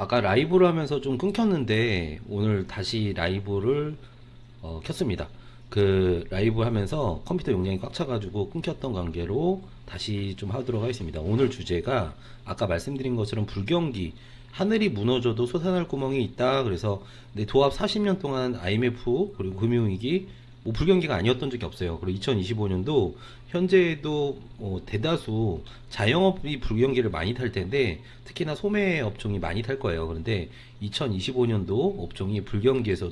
아까 라이브를 하면서 좀 끊겼는데 오늘 다시 라이브를 어, 켰습니다. 그 라이브 하면서 컴퓨터 용량이 꽉 차가지고 끊겼던 관계로 다시 좀 하도록 하겠습니다. 오늘 주제가 아까 말씀드린 것처럼 불경기 하늘이 무너져도 솟아날 구멍이 있다. 그래서 내 도합 40년 동안 IMF 그리고 금융위기 뭐 불경기가 아니었던 적이 없어요. 그리고 2025년도 현재도 뭐 대다수 자영업이 불경기를 많이 탈 텐데 특히나 소매 업종이 많이 탈 거예요. 그런데 2025년도 업종이 불경기에서